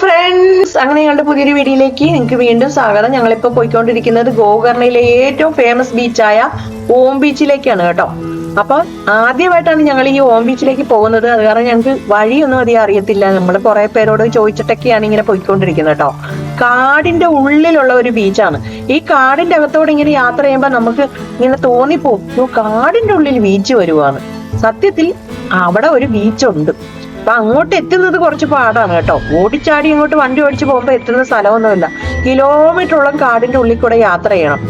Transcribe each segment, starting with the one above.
Friends അങ്ങനെ ഞങ്ങളുടെ പുതിയൊരു വീഡിയോയിലേക്ക് നിങ്ങൾക്ക് വീണ്ടും സ്വാഗതം. ഞങ്ങളിപ്പോൾ പോയിക്കൊണ്ടിരിക്കുന്നത് ഗോകർണയിലെ ഏറ്റവും ഫേമസ് ബീച്ചായ ഓം ബീച്ചിലേക്കാണ് കേട്ടോ. അപ്പൊ ആദ്യമായിട്ടാണ് ഞങ്ങൾ ഈ ഓം ബീച്ചിലേക്ക് പോകുന്നത്. അത് കാരണം ഞങ്ങൾക്ക് വഴിയൊന്നും അധികം അറിയത്തില്ല. നമ്മൾ കുറെ പേരോട് ചോദിച്ചിട്ടൊക്കെയാണ് ഇങ്ങനെ പോയിക്കൊണ്ടിരിക്കുന്നത് കേട്ടോ. കാടിന്റെ ഉള്ളിലുള്ള ഒരു ബീച്ചാണ് ഈ കാടിന്റെ അകത്തോടെ ഇങ്ങനെ യാത്ര ചെയ്യുമ്പോൾ നമുക്ക് ഇങ്ങനെ തോന്നിപ്പോ "ഓ, കാടിന്റെ ഉള്ളിൽ ബീച്ച് വരുവാണ്. സത്യത്തിൽ അവിടെ ഒരു ബീച്ചുണ്ട് അപ്പൊ അങ്ങോട്ട് എത്തുന്നത് കുറച്ച് പാടാണ് കേട്ടോ. ഓടിച്ചാടി ഇങ്ങോട്ട് വണ്ടി ഓടിച്ച് പോകുമ്പോ എത്തുന്ന സ്ഥലമൊന്നുമില്ല. കിലോമീറ്ററോളം കാടിന്റെ ഉള്ളിൽ കൂടെ യാത്ര ചെയ്യണം.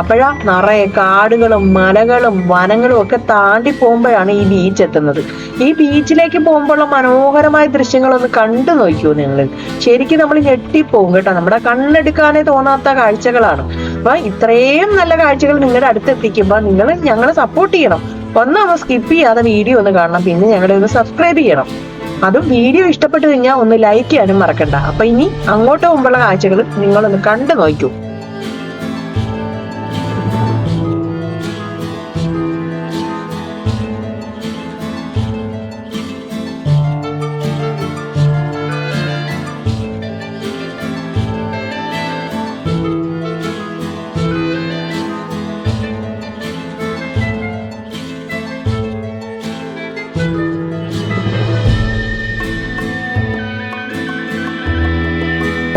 അപ്പോഴാ നിറയെ കാടുകളും മലകളും വനങ്ങളും ഒക്കെ താണ്ടി പോകുമ്പോഴാണ് ഈ ബീച്ച് എത്തുന്നത്. ഈ ബീച്ചിലേക്ക് പോകുമ്പോഴുള്ള മനോഹരമായ ദൃശ്യങ്ങളൊന്ന് കണ്ടു നോക്കൂ നിങ്ങൾ ശരിക്കും നമ്മൾ ഞെട്ടിപ്പോകും കേട്ടോ. നമ്മുടെ കണ്ണെടുക്കാനേ തോന്നാത്ത കാഴ്ചകളാണ്. അപ്പൊ ഇത്രയും നല്ല കാഴ്ചകൾ നിങ്ങളുടെ അടുത്ത് എത്തിക്കുമ്പോൾ നിങ്ങൾ ഞങ്ങളെ സപ്പോർട്ട് ചെയ്യണം. ഒന്നാമത് സ്കിപ്പ് ചെയ്യാതെ വീഡിയോ ഒന്ന് കാണണം. പിന്നെ ഞങ്ങളെ ഒന്ന് സബ്സ്ക്രൈബ് ചെയ്യണം. അതും വീഡിയോ ഇഷ്ടപ്പെട്ടു കഴിഞ്ഞാൽ ഒന്ന് ലൈക്ക് ചെയ്യാനും മറക്കണ്ട. അപ്പൊ ഇനി അങ്ങോട്ട് മുമ്പുള്ള കാഴ്ചകൾ നിങ്ങളൊന്ന് കണ്ടു നോക്കൂ.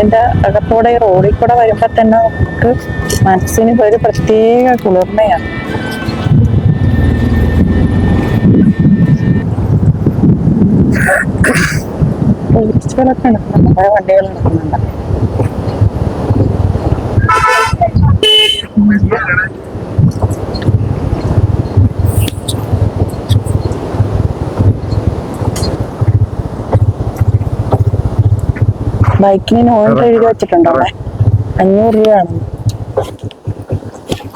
ഇതിന്റെ അകത്തൂടെ റോഡിൽ കൂടെ വരുമ്പോ തന്നെ നമുക്ക് മനസ്സിന് ഒരു പ്രത്യേക കുളിർമയാണ്. ടൂറിസ്റ്റുകളൊക്കെ നടക്കുന്നുണ്ട് കുറെ വണ്ടികൾ നടക്കുന്നുണ്ട് ബൈക്കിന് ഹോൺ എഴുതി വെച്ചിട്ടുണ്ടോ അവിടെ? അഞ്ഞൂറ് രൂപയാണ്.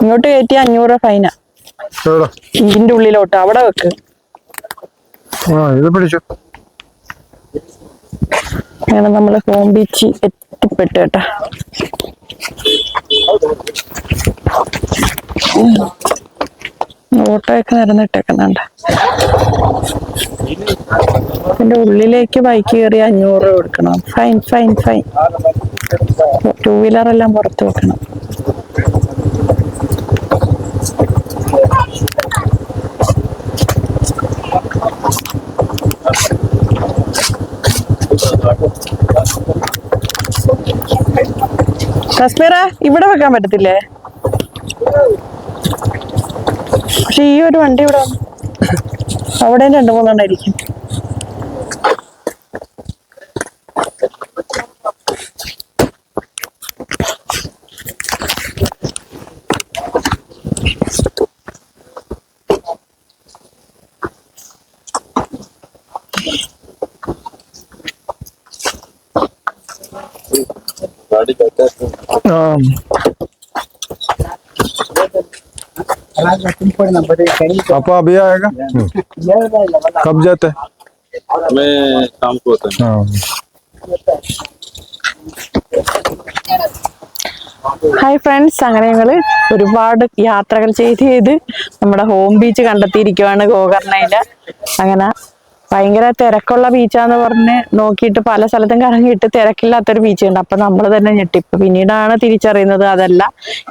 ഇങ്ങോട്ട് കയറ്റി അഞ്ഞൂറ് രൂപ ഫൈനാ ഇതിന്റെ ഉള്ളിലോട്ട്. അവിടെ വെക്ക്. ഇത് പിടിച്ചു. അങ്ങനെ നമ്മൾ ഹോം ബീച്ച് എത്തിപ്പെട്ടു കേട്ടാ. ഓട്ടോയൊക്കെ നിരന്നിട്ടേക്കുന്നുണ്ട്. എന്റെ ഉള്ളിലേക്ക് ബൈക്ക് കയറി അഞ്ഞൂറ് രൂപ കൊടുക്കണം. Fine fine fine two wheeler എല്ലാം പുറത്ത് വെക്കണം. കശ്മീറ ഇവിടെ വെക്കാൻ പറ്റത്തില്ലേ? പക്ഷെ ഈ ഒരു വണ്ടി ഇവിടെ അവിടെ രണ്ട് മൂന്നെണ്ണം ഇരിക്കും ആ. पापा अभी आएगा कब जाते हैं मैं शाम को होता है हाँ ഹായ് ഫ്രണ്ട്സ് അങ്ങനെ ഞങ്ങള് ഒരുപാട് യാത്രകൾ ചെയ്ത് ചെയ്ത് നമ്മുടെ ഹോം ബീച്ച് കണ്ടെത്തിയിരിക്കുവാണ് ഗോകർണയില് അങ്ങനെ ഭയങ്കര തിരക്കുള്ള ബീച്ചാന്ന് പറഞ്ഞ് നോക്കിയിട്ട് പല സ്ഥലത്തും കറങ്ങിയിട്ട് തിരക്കില്ലാത്തൊരു ബീച്ച് ഉണ്ട് അപ്പൊ നമ്മൾ തന്നെ ഞെട്ടിപ്പ് പിന്നീടാണ് തിരിച്ചറിയുന്നത് അതല്ല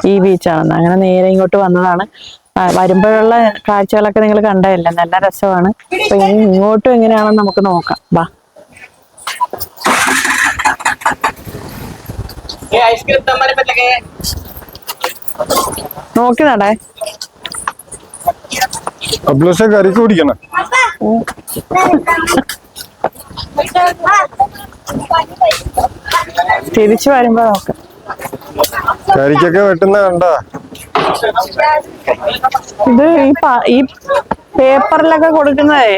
ഈ ബീച്ചാണെന്ന് അങ്ങനെ നേരെ ഇങ്ങോട്ട് വന്നതാണ് ആ, വരുമ്പോഴുള്ള കാഴ്ചകളൊക്കെ നിങ്ങൾ കണ്ടതല്ലേ? നല്ല രസമാണ്. അപ്പൊ ഇനി ഇങ്ങോട്ടും എങ്ങനെയാണെന്ന് നമുക്ക് നോക്കാം. വാ. നോക്കി നടേ. തിരിച്ചു വരുമ്പോ നോക്കാം. കരിക്കൊക്കെ വെട്ടുന്ന കണ്ടാ? ഇത് ഈ പേപ്പറിലൊക്കെ കൊടുക്കുന്നതേ.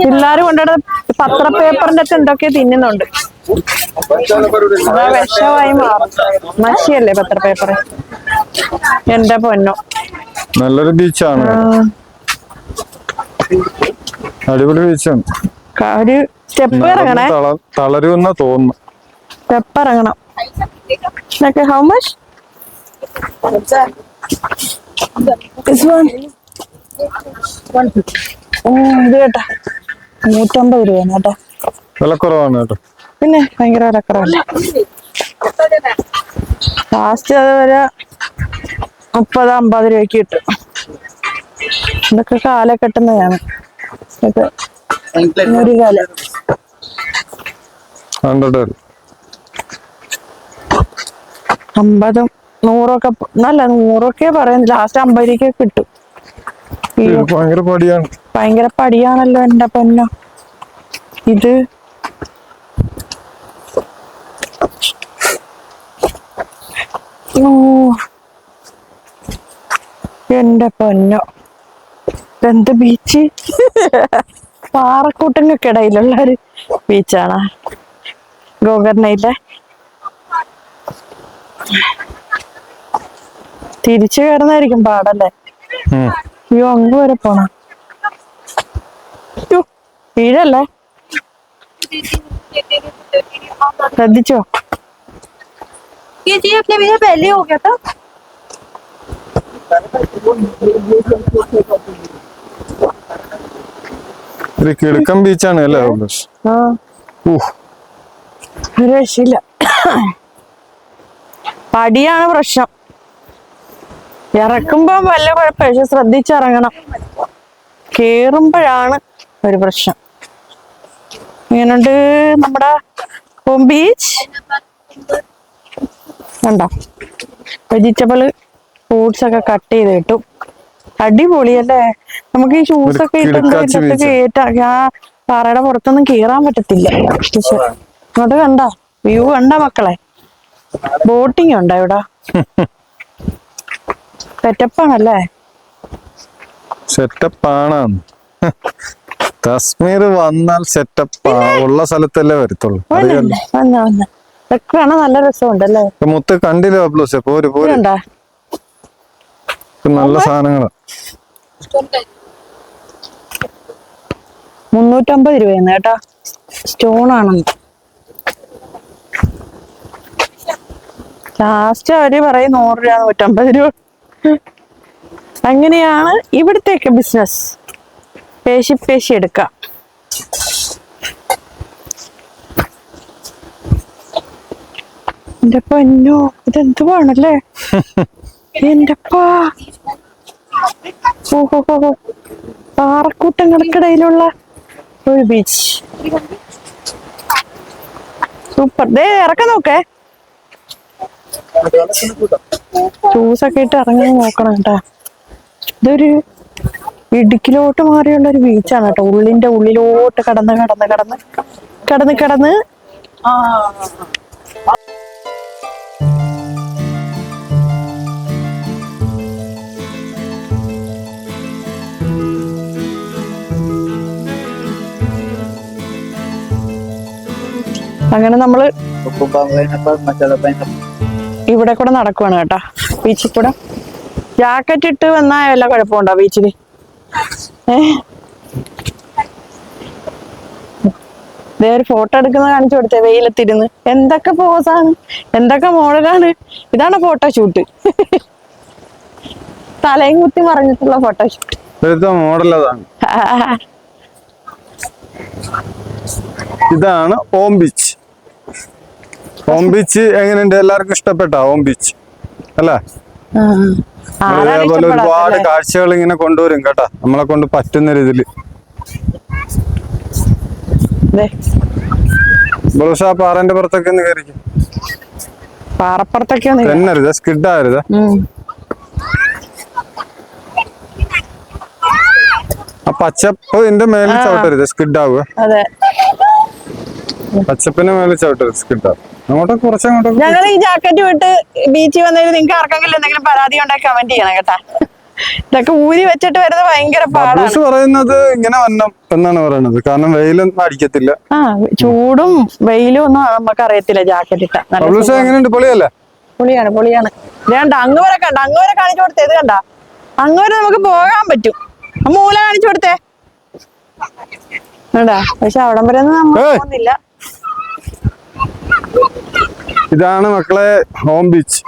പിള്ളേര് കൊണ്ടുവരുന്ന പത്ര പേപ്പറിന്റെ അകത്ത് എന്തൊക്കെ തിന്നുന്നുണ്ട്. വിഷമായി മാറും. മഷിയല്ലേ പത്ര പേപ്പർ എന്റെ പൊന്നോ. നല്ലൊരു ബീച്ചാണ്. അടിപൊളി ബീച്ചാണ് ഒരു സ്റ്റെപ്പ് ഇറങ്ങണേ. തളരുമെന്ന തോന്നുന്നു. സ്റ്റെപ്പ് ഇറങ്ങണം. ഹൗ മച്ച് ഓ ഇത് കേട്ടാ. നൂറ്റമ്പത് രൂപയാണ് കേട്ടോ. വിലക്കുറവാണ് കേട്ടോ. പിന്നെ ഭയങ്കര വിലക്കുറവല്ലേ ലാസ്റ്റ് അത് വരെ മുപ്പത് അമ്പത് രൂപയ്ക്ക് കിട്ടും. ഇതൊക്കെ കാല കെട്ടുന്നതാണ്. ഒരു കാല അമ്പതും നൂറൊക്കെ നല്ല നൂറൊക്കെ പറയുന്നത് ലാസ്റ്റ് അമ്പതിലേക്ക് കിട്ടും. ഭയങ്കര പടിയാണ്. ഭയങ്കര പടിയാണല്ലോ എന്റെ പൊന്നോ. ഇത് എന്റെ പൊന്നോ. എന്ത് ബീച്ച് പാറക്കൂട്ടങ്ങൾക്ക് ഇടയിലുള്ള ഒരു ബീച്ചാണ് ഗോകർണയിലെ? തിരിച്ചു കയറുന്നതായിരിക്കും പാടല്ലേ ഉം. അയ്യോ അങ്ങ് വരെ പോണ വീഴല്ലേ ശ്രദ്ധിച്ചോ ये जी अपने भैया पहले हो गया था ഒരു കിടുക്കൻ ബീച്ചാണ് അല്ലേ അഭിലാഷ് ആ ഊഹ് ഒരു രക്ഷയില്ല പടിയാണ് പ്രശ്നം ഇറക്കുമ്പോ വല്ല കുഴപ്പമില്ല പക്ഷെ ശ്രദ്ധിച്ചിറങ്ങണം. കേറുമ്പോഴാണ് ഒരു പ്രശ്നം. ഇങ്ങനുണ്ട് നമ്മുടെ ഹോം ബീച്ച്. കണ്ടോ? വെജിറ്റബിൾ ഫ്രൂട്ട്സ് ഒക്കെ കട്ട് ചെയ്ത് കിട്ടും. അടിപൊളിയല്ലേ നമുക്ക് ഈ ഷൂസ് ഒക്കെ beach ആ. കേട്ടാ ആ പാറയുടെ പുറത്തൊന്നും കേറാൻ പറ്റത്തില്ല. അങ്ങോട്ട് കണ്ട? വ്യൂ കണ്ട മക്കളെ? ബോട്ടിങ് ഉണ്ടോ ഇവിടെ? സെറ്റപ്പാണല്ലേ? സെറ്റപ്പാണ് കശ്മീർ വന്നാൽ സെറ്റപ്പ്. ഉള്ള സ്ഥലത്തല്ലേ വരത്തുള്ളൂ. നല്ല രസമുണ്ടല്ലേ? മുത്ത് കണ്ടില്ല അബ്ലൂസ് പോര് പോര്. നല്ല സാധനങ്ങളാ. മുന്നൂറ്റമ്പത് രൂപയെന്ന് കേട്ടോ. സ്റ്റോൺ ആണെന്ന്. ലാസ്റ്റ് അവർ പറയും നൂറ് രൂപ നൂറ്റമ്പത് രൂപ. അങ്ങനെയാണ് ഇവിടത്തേക്ക് ബിസിനസ് പേശി പേശി എടുക്കാം. എന്റെ പൊന്നോ ഇതെന്തുവാണല്ലേ? എന്റെപ്പാ ഓഹോ പാറക്കൂട്ടങ്ങൾക്കിടയിലുള്ള ഒരു ബീച്ച് സൂപ്പർ. ദേ ഇറക്കം നോക്കേ. ഷൂസൊക്കെ ഇട്ട് ഇറങ്ങി നോക്കണം കേട്ടാ. ഇതൊരു ഇടുക്കിലോട്ട് മാറിയുള്ള ഒരു ബീച്ചാണ് കേട്ടോ. ഉള്ളിന്റെ ഉള്ളിലോട്ട് കടന്ന് കടന്ന് കടന്ന് കടന്ന് കടന്ന്. ആ അങ്ങനെ നമ്മൾ ഇവിടെ കൂടെ നടക്കുവാണ് കേട്ടോ. ബീച്ചിൽ കൂടെ. ജാക്കറ്റ് ഇട്ട് വന്നാ വല്ല കുഴപ്പമുണ്ടോ ബീച്ചിൽ ഏ? ഒരു ഫോട്ടോ എടുക്കുന്നത് കാണിച്ചു കൊടുത്തേ വെയിലത്തിരുന്ന്. എന്തൊക്കെ പോസാണ് എന്തൊക്കെ മോഡലാണ്? ഇതാണ് ഫോട്ടോ ഷൂട്ട് തലയും കുത്തി മറിഞ്ഞിട്ടുള്ള ഫോട്ടോ ഷൂട്ട് മോഡലതാണ് ഇതാണ് ഓം ബീച്ച് ഓം ബീച്ച് എങ്ങനെയുണ്ട്? എല്ലാവർക്കും ഇഷ്ടപ്പെട്ട? ഓം ബീച്ച് അല്ലേ? അതേപോലെ ഒരുപാട് കാഴ്ചകൾ ഇങ്ങനെ കൊണ്ടുവരും കേട്ടാ. നമ്മളെ കൊണ്ട് പറ്റുന്ന രീതിയിൽ. പാറന്റെ പുറത്തൊക്കെ ഒന്ന് കയറിക്കും പാറപ്പുറത്തൊക്കെ തെന്നരുത്. ആ പച്ചപ്പ് ഇതിന്റെ മേലിൽ ചവിട്ടരുത് സ്കിഡ് ആവുക മേലെ പച്ചപ്പിന്റെ കിട്ടാം ആവും ഞങ്ങൾ ഈ ജാക്കറ്റ് വിട്ട് ബീച്ചിൽ വന്നതിൽ നിങ്ങൾക്ക് ആർക്കെങ്കിലും എന്തെങ്കിലും പരാതി ഉണ്ടെങ്കിൽ കമന്റ് ചെയ്യണം കേട്ടാ. ഇതൊക്കെ ഊരി വെച്ചിട്ട് വരുന്നത് ഭയങ്കര പാടാണ്. പറയുന്നത് ഇങ്ങനെ വന്നം എന്നാണ് പറയുന്നത്. കാരണം വെയിലൊന്നും അടിക്കത്തില്ല. ആ ചൂടും വെയിലും ഒന്നും നമുക്ക് അറിയത്തില്ല ജാക്കറ്റ് ഇട്ട. എങ്ങനെയുണ്ട്? പൊളിയല്ലേ? പൊളിയാണ് പൊളിയാണ്. വേണ്ട അങ്ങ് വരെ കണ്ട അങ്ങ് വരെ കാണിച്ചു കൊടുത്തേ ഇത് കണ്ട. അങ്ങ് വരെ നമുക്ക് പോകാൻ പറ്റും. മൂല കാണിച്ചു കൊടുത്തേ. വേണ്ട പക്ഷെ അവിടം വരെ ഒന്നും നമ്മൾ. പോകുന്നില്ല ഇതാണ് മക്കളെ ഹോം ബീച്ച്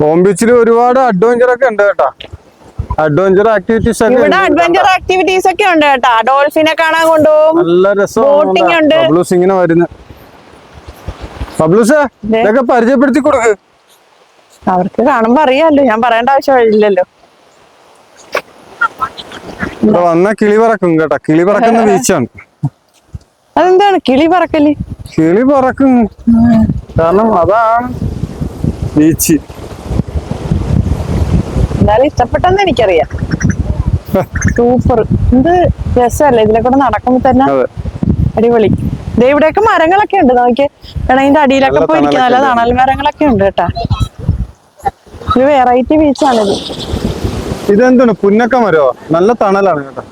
ഹോം ബീച്ചിൽ ഒരുപാട് അഡ്വഞ്ചർ ഒക്കെ ഉണ്ട് കേട്ടോ. അഡ്വഞ്ചർ ആക്ടിവിറ്റീസ് ഇവിടെ. അഡ്വഞ്ചർ ആക്ടിവിറ്റീസ് ഒക്കെ ഉണ്ട് കേട്ടോ. ഡോൾഫിനെ കാണാൻ കൊണ്ടുപോകും. നല്ല രസം ബബ്ലൂസ് ഇങ്ങനെ ബബ്ലൂസ്. ഇതൊക്കെ പരിചയപ്പെടുത്തി കൊടുക്ക്. അവർക്ക് കാണുമ്പോ അറിയാലോ. ഞാൻ പറയേണ്ട ആവശ്യമില്ലല്ലോ ഇവിടെ വന്ന കിളി പറക്കും കേട്ടോ കിളി പറക്കുന്ന ബീച്ചാണ് അതെന്താണ് കിളി പറക്കൽ? കിളി പറക്കും. കാരണം അതാണ് ബീച്ച്. എന്നാലും ഇഷ്ടപ്പെട്ടെന്ന് എനിക്കറിയാം. സൂപ്പർ. എന്ത് രസമല്ലേ ഇതിലെ കൂടെ നടക്കുമ്പോ തന്നെ. അടിപൊളി. ദേ ഇവിടെയൊക്കെ മരങ്ങളൊക്കെ ഉണ്ട്. നോക്കി വേണം ഇതിന്റെ അടിയിലൊക്കെ പോയി പോയിരിക്കും നല്ല തണൽ മരങ്ങളൊക്കെ ഉണ്ട് കേട്ടാ. ഒരു വെറൈറ്റി ബീച്ചാണിത് ഇതെന്താണ്? പുന്നക്ക മരോ? നല്ല തണലാണ് കേട്ടോ.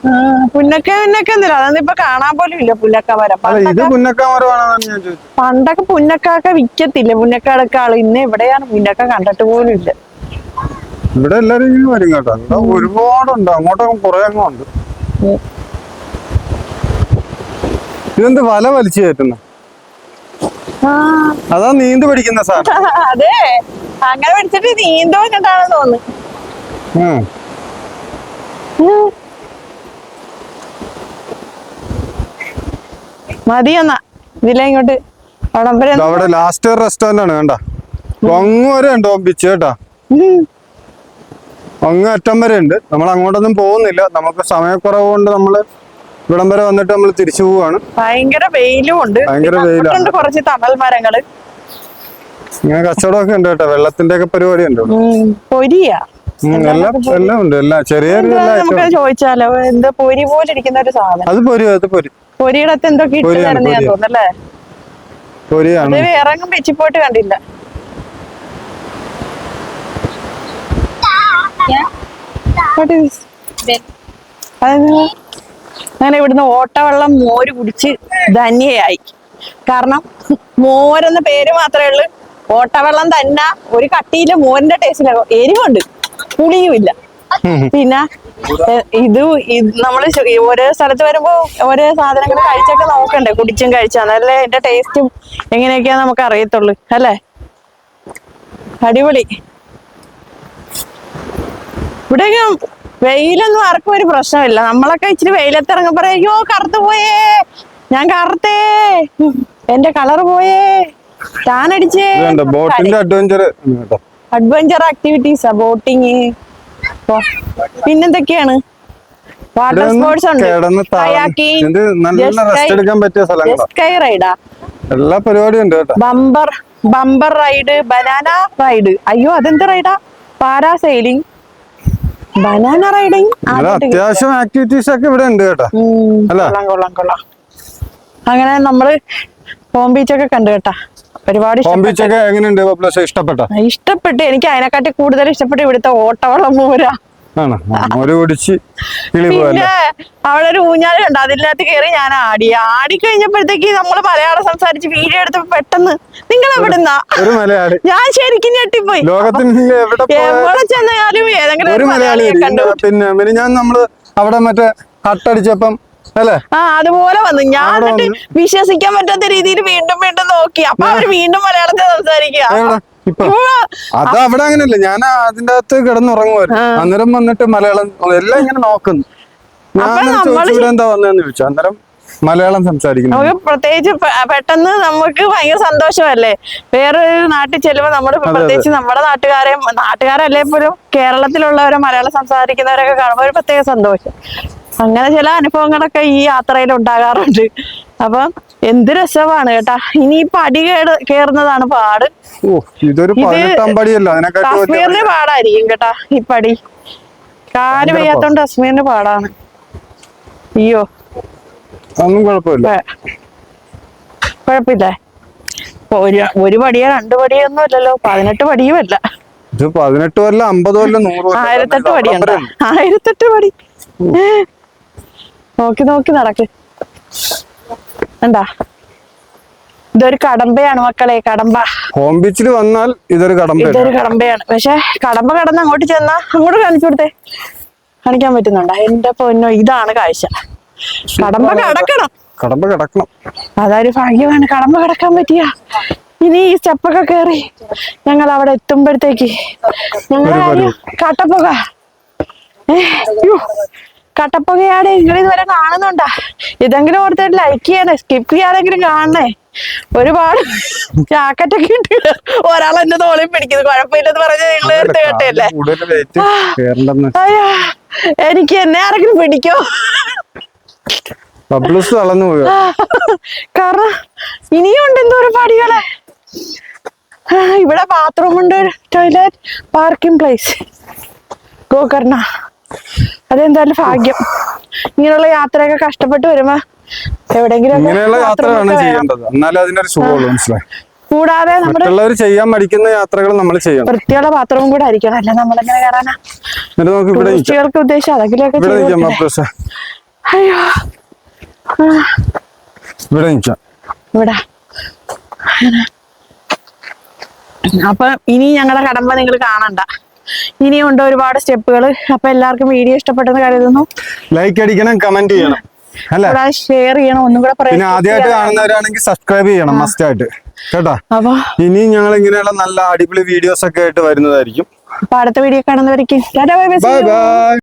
പുന്നക്ക പുന്നക്ക എന്തിനാ അതൊന്നും ഇപ്പൊ കാണാൻ പോലും ഇല്ല പുന്നക്ക മരം. ഇത് പുന്നക്ക മരമാണെന്നാണ് ഞാൻ ചോദിച്ചത്. പണ്ടൊക്കെ പുന്നക്കൊക്കെ വിക്കത്തില്ല. പുന്നക്കാടൊക്കെ ആൾ. ഇന്ന് എവിടെയാണ് പുന്നക്ക കണ്ടിട്ട് പോലും ഇല്ല. ഇവിടെ എല്ലാരും ഇങ്ങനെ വരും കേട്ടോ. ഒരുപാടുണ്ട്. അങ്ങോട്ടൊക്കെ കുറെ അങ്ങ് ഉണ്ട്. ഇതെന്ത് വല വലിച്ചു കയറ്റുന്നു? അതാ നീന്ത് പഠിക്കുന്ന സാർ അതെ. അങ്ങനെ പിടിച്ചിട്ട് നീന്തോ കണ്ടാണെന്ന് തോന്നുന്നു. ഉം. ഉം. മതി ഇതിലെ ഇങ്ങോട്ട് അവിടം ലാസ്റ്റ് റെസ്റ്റോറന്റ് ആണ് കണ്ട? അങ്ങ് വരെ ഉണ്ട് കേട്ടാ. ഉം. അങ്ങ് അറ്റം വരെ ഉണ്ട്. നമ്മൾ അങ്ങോട്ടൊന്നും പോകുന്നില്ല. നമുക്ക് സമയക്കുറവ് കൊണ്ട് നമ്മൾ ഇവിടം വരെ വന്നിട്ട് നമ്മൾ തിരിച്ചു പോവാണ്. ഭയങ്കര വെയിലും ഉണ്ട്. ഭയങ്കര വെയിലുണ്ട് വെയിലാണ്. കുറച്ച് തണൽ മരങ്ങൾ. ഇങ്ങനെ കച്ചവടമൊക്കെ ഉണ്ട് കേട്ടോ. വെള്ളത്തിന്റെ ഒക്കെ പരിപാടി ഉണ്ട് പൊരിയാ. എല്ലാം എല്ലാം ഉണ്ട്. എല്ലാം ചെറിയ എന്താ നമുക്ക് ചോദിച്ചാലോ? എന്താ പൊരി പോലെ ഇരിക്കുന്ന ഒരു സാധനം. അത് പൊരി അത് പൊരി. പൊരിയുടെ അകത്ത് പൊരിയാണ്, തരുന്ന ഞാൻ പൊരിയാണ്. തോന്നുന്നല്ലേ പൊരിയാണ്. ഇത് വേറെങ്ങും കണ്ടില്ല? അങ്ങനെ ഇവിടുന്ന് ഓട്ടവെള്ളം മോര് കുടിച്ച് ധന്യയായി. കാരണം മോരെന്ന പേര് മാത്രമേ ഉള്ളൂ. ഓട്ടവെള്ളം തന്നെ ഒരു കട്ടിയിൽ മോരിന്റെ ടേസ്റ്റിലാകും എരിവുണ്ട്. പുളിയുമില്ല. പിന്നെ ഇത് നമ്മൾ നമ്മൾ ഓരോ സ്ഥലത്ത് വരുമ്പോ ഓരോ സാധനങ്ങൾ കഴിച്ചൊക്കെ നോക്കണ്ടേ? കുടിച്ചും കഴിച്ചാൽ അതല്ലേ എന്റെ ടേസ്റ്റും എങ്ങനെയൊക്കെയാ നമുക്ക് അറിയത്തുള്ളൂ. അല്ലേ? അടിപൊളി. ഇവിടെയൊക്കെ വെയിലൊന്നും ആർക്കും ഒരു പ്രശ്നമില്ല. നമ്മളൊക്കെ ഇച്ചിരി വെയിലത്ത് ഇറങ്ങുമ്പോഴേക്കോ കറുത്തു പോയേ. ഞാൻ കറുത്തേ. എന്റെ കളർ പോയേ. ഇതുണ്ട് ബോട്ടിന്റെ അഡ്വഞ്ചർ അഡ്വഞ്ചർ ആക്ടിവിറ്റീസാ ബോട്ടിങ് പിന്നെന്തൊക്കെയാണ്? വാട്ടർ സ്പോർട്സ് ഉണ്ട്. റൈഡാ എല്ലാ പരിപാടിയും ഉണ്ട് bumper bumper ride banana ride അയ്യോ അതെന്ത് റൈഡാ പാരാസൈലിംഗ് ബനാന റൈഡിങ് അത്യാവശ്യം ആക്ടിവിറ്റീസ് ഒക്കെ ഇവിടെ ഉണ്ട് കേട്ടോ? കൊള്ളാം കൊള്ളാം കൊള്ളാം. അങ്ങനെ നമ്മൾ ഹോം ബീച്ചൊക്കെ കണ്ടു കേട്ടാ. ഒരുപാട് ഇഷ്ടപ്പെട്ടു എങ്ങനെയുണ്ട് ഇഷ്ടപ്പെട്ട? ഇഷ്ടപ്പെട്ട്. എനിക്ക് അതിനെക്കാട്ടി കൂടുതൽ ഇഷ്ടപ്പെട്ട് ഇവിടുത്തെ ഓട്ടവളം മൂര പിന്നെ അവിടെ ഒരു ഊഞ്ഞാലുണ്ട് അതിനകത്ത് കയറി ഞാൻ ആടി. ആടി കഴിഞ്ഞപ്പോഴത്തേക്ക് നമ്മൾ മലയാളം സംസാരിച്ച് വീഡിയോ എടുത്തപ്പോ പെട്ടെന്ന് നിങ്ങൾ എവിടുന്നാ? ഞാൻ ശരിക്കും ഞെട്ടിപ്പോയി. എവിടെ ചെന്നാലും ഏതെങ്കിലും കണ്ടു പിന്നെ ഞാൻ നമ്മൾ അവിടെ മറ്റേ ഹട്ടടിച്ചപ്പം അല്ലേ ആ അതുപോലെ വന്നു. ഞാൻ എന്നിട്ട് വിശ്വസിക്കാൻ പറ്റാത്ത രീതിയിൽ വീണ്ടും വീണ്ടും നോക്കി. അപ്പൊ അവർ വീണ്ടും മലയാളത്തിൽ സംസാരിക്കുക. അത് അവിടെ അങ്ങനെയല്ല. ഞാൻ അതിന്റെ അകത്ത് കിടന്നുറങ്ങുമായിരുന്നു അന്നേരം വന്നിട്ട് മലയാളം എല്ലാം ഇങ്ങനെ നോക്കുന്നു. ഞാൻ ചോദിച്ചു എന്താ വന്നതെന്ന് ചോദിച്ചു. അന്നേരം മലയാളം സംസാരിക്കുന്നു. നമുക്ക് പ്രത്യേകിച്ച് പെട്ടെന്ന് നമുക്ക് ഭയങ്കര സന്തോഷമല്ലേ? വേറൊരു നാട്ടിൽ ചെല്ലുമ്പോ നമ്മുടെ പ്രത്യേകിച്ച് നമ്മുടെ നാട്ടുകാരെ നാട്ടുകാരല്ലേ പോലും കേരളത്തിലുള്ളവരെ മലയാളം സംസാരിക്കുന്നവരൊക്കെ കാണുമ്പോൾ ഒരു പ്രത്യേക സന്തോഷം. അങ്ങനെ ചില അനുഭവങ്ങളൊക്കെ ഈ യാത്രയിൽ ഉണ്ടാകാറുണ്ട്. അപ്പം എന്ത് രസമാണ് കേട്ടാ. ഇനി ഈ പടി കേട് കേറുന്നതാണ് പാട്. ഇതൊരു കശ്മീരിന് പാടായിരിക്കും കേട്ടാ ഈ പടി. കാൽ വയ്യാത്തോണ്ട് കശ്മീരിന് പാടാണ്. അയ്യോ. ഒന്നും കുഴപ്പമില്ല. കുഴപ്പമില്ലേ. ഒരു ഒരു പടിയോ രണ്ട് പടിയോ ഒന്നും അല്ലല്ലോ പതിനെട്ട് പടിയും അല്ല. ഇത് പതിനെട്ട് കൊല്ലം അമ്പത് കൊല്ലം നൂറ് കൊല്ലം ആയിരത്തെട്ട് പടിയാണ് പടിയുണ്ട് ആയിരത്തെട്ട് പടി. നോക്കി നോക്കി നടക്ക്. എന്താ? ഇതൊരു കടമ്പയാണ് മക്കളെ കടമ്പ. ഹോം ബീച്ചിൽ വന്നാൽ ഇതൊരു കടമ്പ ഇതൊരു കടമ്പയാണ്. പക്ഷെ കടമ്പ കടന്ന് അങ്ങോട്ട് ചെന്നാ അങ്ങോട്ട് കാണിച്ചു കൊടുത്തേ. കാണിക്കാൻ പറ്റുന്നുണ്ടോ? എന്റെ പൊന്നോ ഇതാണ് കാഴ്ച. കടമ്പ കടക്കണം. കടമ്പ കിടക്കണം. അതൊരു ഭാഗ്യമാണ്. കടമ്പ കിടക്കാൻ പറ്റിയ. ഇനി ഈ സ്റ്റെപ്പൊക്കെ കേറി ഞങ്ങൾ അവിടെ എത്തുമ്പോഴത്തേക്ക് ഞങ്ങളെ കാര്യം കാട്ടപ്പോക. ഏ, യ്യോ, കട്ടപ്പുകയാണ് നിങ്ങൾ ഇതുവരെ കാണുന്നുണ്ടാ? ഇതെങ്കിലും ഓർത്തിട്ട് ലൈക്ക് ചെയ്യണേ സ്കിപ്പ് ചെയ്യാതെങ്കിലും കാണണേ. ഒരുപാട് ജാക്കറ്റൊക്കെ ഇട്ട് ഒരാൾ എന്റെ തോളിൽ പിടിക്കുന്നത് കുഴപ്പമില്ലെന്ന് പറഞ്ഞ് നിങ്ങൾ എടുത്ത് കേട്ടല്ലേ അയ്യാ എനിക്ക് എന്നെ ആരെങ്കിലും പിടിക്കോ? തളർന്നു പോയോ? കാരണം ഇനിയും ഉണ്ട് എന്തോരം പടികളെ ഇവിടെ ബാത്റൂം ഉണ്ട് ടോയ്ലറ്റ് പാർക്കിംഗ് പ്ലേസ് ഗോകർണ. അതെന്തായാലും ഭാഗ്യം. ഇങ്ങനെയുള്ള യാത്രയൊക്കെ കഷ്ടപ്പെട്ട് വരുമ്പോ എവിടെങ്കിലും ഇങ്ങനെയുള്ള യാത്രയാണ് ചെയ്യേണ്ടത്. എന്നാലും അതിനൊരു സുഖമുള്ളൂ മനസ്സിലായി? കൂടാതെ മറ്റുള്ളവർ ചെയ്യാൻ മടിക്കുന്ന യാത്രകൾ നമ്മൾ ചെയ്യണം. വൃത്തിയുള്ള പാത്രവും കൂടെ ആയിരിക്കണം. അല്ല നമ്മളെങ്ങനെ കയറാനാ? നിൽക്കാം. കൊടുക്കണ്ടേ? ബബ്ലൂസ് അയ്യോ. ഇവിടെ ഇവിടെ. അപ്പൊ ഇനി ഞങ്ങളുടെ കടമ്പ നിങ്ങൾ കാണണ്ട. ഇനിയുണ്ട് ഒരുപാട് സ്റ്റെപ്പുകൾ അപ്പൊ എല്ലാവർക്കും വീഡിയോ ഇഷ്ടപ്പെട്ടെന്ന് കരുതുന്നു. ലൈക്ക് അടിക്കണം കമന്റ് ചെയ്യണം. അല്ലേ? ഷെയർ ചെയ്യണം ഒന്നും കൂടെ പറയാം ആദ്യമായിട്ട് കാണുന്നവരാണെങ്കിൽ സബ്സ്ക്രൈബ് ചെയ്യണം മസ്റ്റ് ആയിട്ട്. കേട്ടാ? അപ്പൊ ഇനിയും ഞങ്ങൾ ഇങ്ങനെയുള്ള നല്ല അടിപൊളി വീഡിയോസ് ഒക്കെ ആയിട്ട് വരുന്നതായിരിക്കും. അപ്പൊ അടുത്ത വീഡിയോ കാണുന്നവരേക്കും. Bye bye